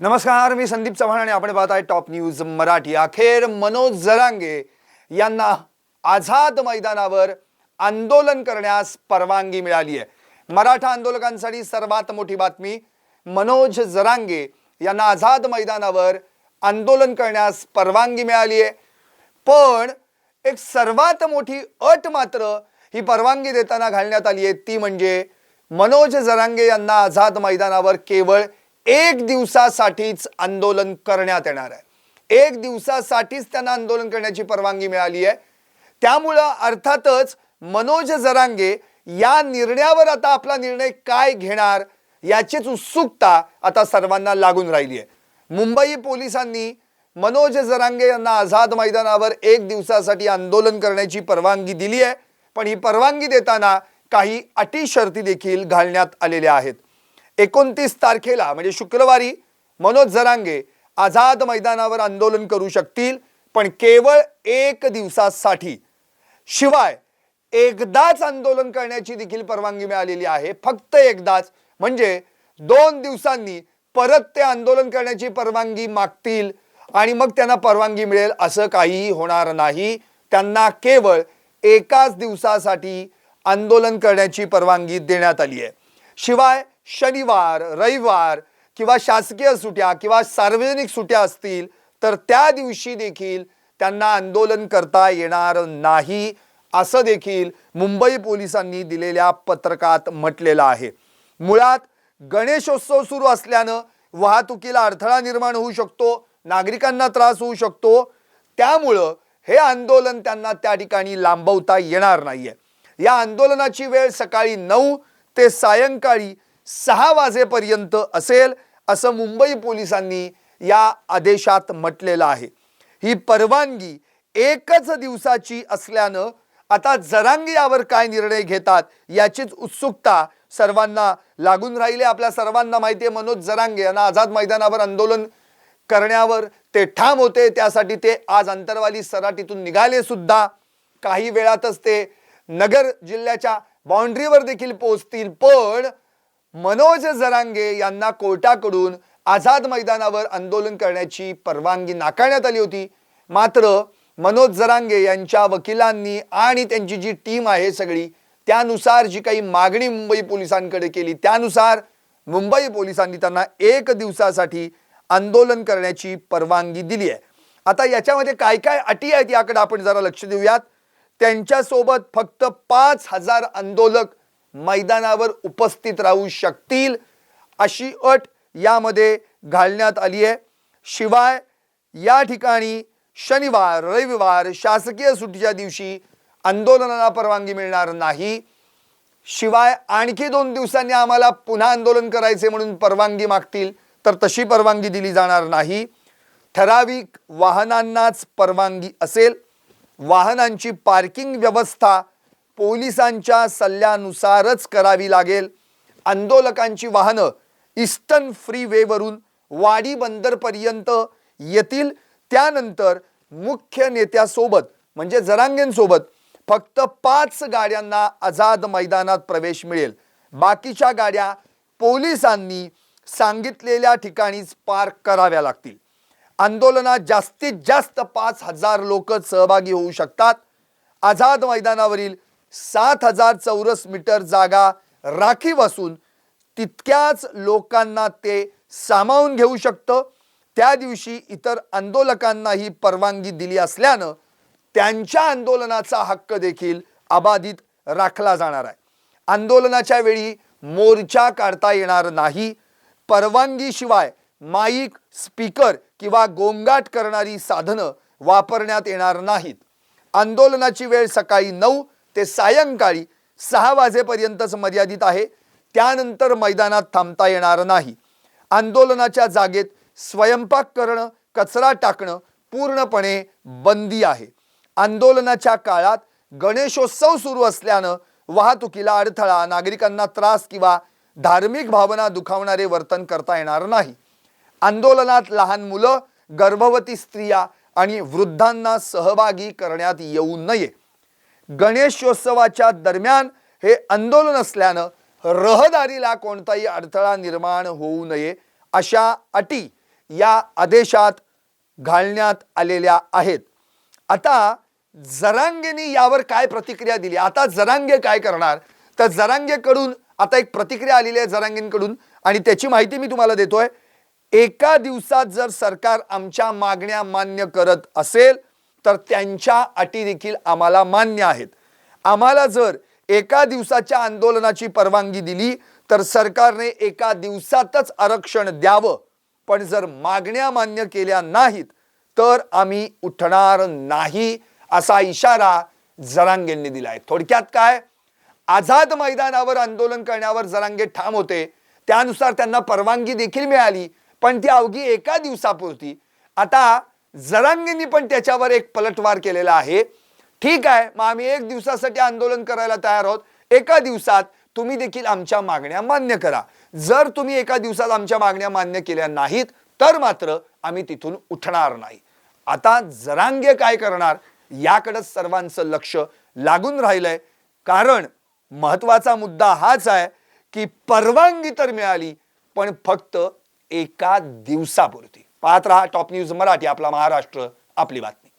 नमस्कार मी संदीप चव्हाण आणि आपण पाहत आहे टॉप न्यूज मराठी. अखेर मनोज जरांगे यांना आझाद मैदानावर आंदोलन करण्यास परवानगी मिळाली आहे. मराठा आंदोलकांसाठी सर्वात मोठी बातमी मनोज जरांगे यांना आझाद मैदानावर आंदोलन करण्यास परवानगी मिळाली आहे. पण एक सर्वात मोठी अट मात्र ही परवानगी देताना घालण्यात आली आहे. ती म्हणजे मनोज जरांगे यांना आझाद मैदानावर केवळ एक दिवसासाठीच आंदोलन करण्यात येणार आहे. एक दिवसासाठीच त्यांना आंदोलन करण्याची परवानगी मिळाली आहे. त्यामुळं अर्थातच मनोज जरांगे या निर्णयावर आता आपला निर्णय काय घेणार याचीच उत्सुकता आता सर्वांना लागून राहिली आहे. मुंबई पोलिसांनी मनोज जरांगे यांना आझाद मैदानावर एक दिवसासाठी आंदोलन करण्याची परवानगी दिली आहे. पण ही परवानगी देताना काही अटी शर्ती देखील घालण्यात आलेल्या आहेत. एकोणतीस तारखेला म्हणजे शुक्रवारी मनोज जरांगे आझाद मैदानावर आंदोलन करू शकतील पण केवळ एक दिवसासाठी. शिवाय एकदाच आंदोलन करण्याची देखील परवानगी मिळालेली आहे फक्त एकदाच. म्हणजे दोन दिवसांनी परत ते आंदोलन करण्याची परवानगी मागतील आणि मग त्यांना परवानगी मिळेल असं काहीही होणार नाही. त्यांना केवळ एकाच दिवसासाठी आंदोलन करण्याची परवानगी देण्यात आली आहे. शिवाय शनिवार रविवार किंवा शासकीय सुट्या किंवा सार्वजनिक सुट्या असतील तर त्या दिवशी देखील त्यांना आंदोलन करता येणार नाही असं देखील मुंबई पोलिसांनी दिलेल्या पत्रकात म्हटलेलं आहे. मुळात गणेशोत्सव सुरू असल्यानं वाहतुकीला अडथळा निर्माण होऊ शकतो नागरिकांना त्रास होऊ शकतो. त्यामुळं हे आंदोलन त्यांना त्या ठिकाणी लांबवता येणार नाहीये. या आंदोलनाची वेळ सकाळी नऊ ते सायंकाळी सहा वाजेपर्यंत असेल असं मुंबई पोलिसांनी या आदेशात म्हटलेलं आहे. ही परवानगी एकच दिवसाची असल्यानं आता जरांगी यावर काय निर्णय घेतात याचीच उत्सुकता सर्वांना लागून राहिली. आपल्या सर्वांना माहिती आहे मनोज जरांगे यांना आझाद मैदानावर आंदोलन करण्यावर ते ठाम होते. त्यासाठी ते आज अंतरवाली सराटीतून निघाले सुद्धा. काही वेळातच ते नगर जिल्ह्याच्या बाउंड्रीवर देखील पोहोचतील. पण मनोज जरांगे यांना कोर्टाकडून आझाद मैदानावर आंदोलन करण्याची परवानगी नाकारण्यात आली होती. मात्र मनोज जरांगे यांच्या वकिलांनी आणि त्यांची जी टीम आहे सगळी त्यानुसार जी काही मागणी मुंबई पोलिसांकडे केली त्यानुसार मुंबई पोलिसांनी त्यांना एक दिवसासाठी आंदोलन करण्याची परवानगी दिली आहे. आता याच्यामध्ये काय काय अटी आहेत याकडे आपण जरा लक्ष देऊयात. त्यांच्यासोबत फक्त पाच हजार आंदोलक मैदानावर उपस्थित राहू शकतील अशी अट यामध्ये घालण्यात आली आहे. शिवाय या ठिकाणी शनिवार रविवार शासकीय सुट्टीच्या दिवशी आंदोलनाला परवानगी मिळणार नाही. शिवाय आणखी दोन दिवसांनी आम्हाला पुन्हा आंदोलन करायचे म्हणून परवानगी मागतील तर तशी परवानगी दिली जाणार नाही. ठराविक वाहनांनाच परवानगी असेल. वाहनांची पार्किंग व्यवस्था पोलिसांच्या सल्ल्यानुसारच करावी लागेल. आंदोलकांची वाहनं इस्टर्न फ्री वेवरून वाडी बंदरपर्यंत येतील. त्यानंतर मुख्य नेत्यासोबत म्हणजे जरांगेंसोबत फक्त पाच गाड्यांना आझाद मैदानात प्रवेश मिळेल. बाकीच्या गाड्या पोलिसांनी सांगितलेल्या ठिकाणीच पार्क कराव्या लागतील. आंदोलनात जास्तीत जास्त पाच हजार लोक सहभागी होऊ शकतात. आझाद मैदानावरील सात हजार चौरस मीटर जागा राखीव असून तितक्याच लोकांना ते सामावून घेऊ शकतं. त्या दिवशी इतर आंदोलकांनाही परवानगी दिली असल्यानं त्यांच्या आंदोलनाचा हक्क देखील अबाधित राखला जाणार आहे. आंदोलनाच्या वेळी मोर्चा काढता येणार नाही. परवानगीशिवाय माईक स्पीकर किंवा गोंगाट करणारी साधनं वापरण्यात येणार नाहीत. आंदोलनाची वेळ सकाळी नऊ ते सायंकाळी सहा वाजेपर्यंतच मर्यादित आहे. त्यानंतर मैदानात थांबता येणार नाही. आंदोलनाच्या जागेत स्वयंपाक करणं कचरा टाकणं पूर्णपणे बंदी आहे. आंदोलनाच्या काळात गणेशोत्सव सुरू असल्यानं वाहतुकीला अडथळा नागरिकांना त्रास किंवा धार्मिक भावना दुखावणारे वर्तन करता येणार नाही. आंदोलनात लहान मुलं गर्भवती स्त्रिया आणि वृद्धांना सहभागी करण्यात येऊ नये. गणेशोत्सवाच्या दरम्यान हे आंदोलन असल्यानं रहदारीला कोणताही अडथळा निर्माण होऊ नये अशा अटी या आदेशात घालण्यात आलेल्या आहेत. आता जरांगेनी यावर काय प्रतिक्रिया दिली? आता जरांगे काय करणार? तर जरांगेकडून आता एक प्रतिक्रिया आलेली आहे जरांगेंकडून आणि त्याची माहिती मी तुम्हाला देतोय. एका दिवसात जर सरकार आमच्या मागण्या मान्य करत असेल तर त्यांच्या अटी देखील आम्हाला मान्य आहेत. आम्हाला जर एका दिवसाच्या आंदोलनाची परवानगी दिली तर सरकारने एका दिवसातच आरक्षण द्यावं. पण जर मागण्या मान्य केल्या नाहीत तर आम्ही उठणार नाही असा इशारा जरांगेंनी आहे थोडक्यात काय? आझाद मैदानावर आंदोलन करण्यावर जरांगे ठाम होते. त्यानुसार त्यांना परवानगी देखील मिळाली पण ती अवघी एका दिवसापुरती. आता जरांगींनी पण त्याच्यावर एक पलटवार केलेला आहे. ठीक आहे मग आम्ही एक दिवसासाठी आंदोलन करायला तयार आहोत. एका दिवसात तुम्ही देखील आमच्या मागण्या मान्य करा. जर तुम्ही एका दिवसात आमच्या मागण्या मान्य केल्या नाहीत तर मात्र आम्ही तिथून उठणार नाही. आता जरांगे काय करणार याकडं सर्वांचं लक्ष लागून राहिलंय. कारण महत्त्वाचा मुद्दा हाच आहे की परवानगी तर मिळाली पण फक्त एका दिवसापुरती. पाहत राहा टॉप न्यूज मराठी आपला महाराष्ट्र आपली बातमी.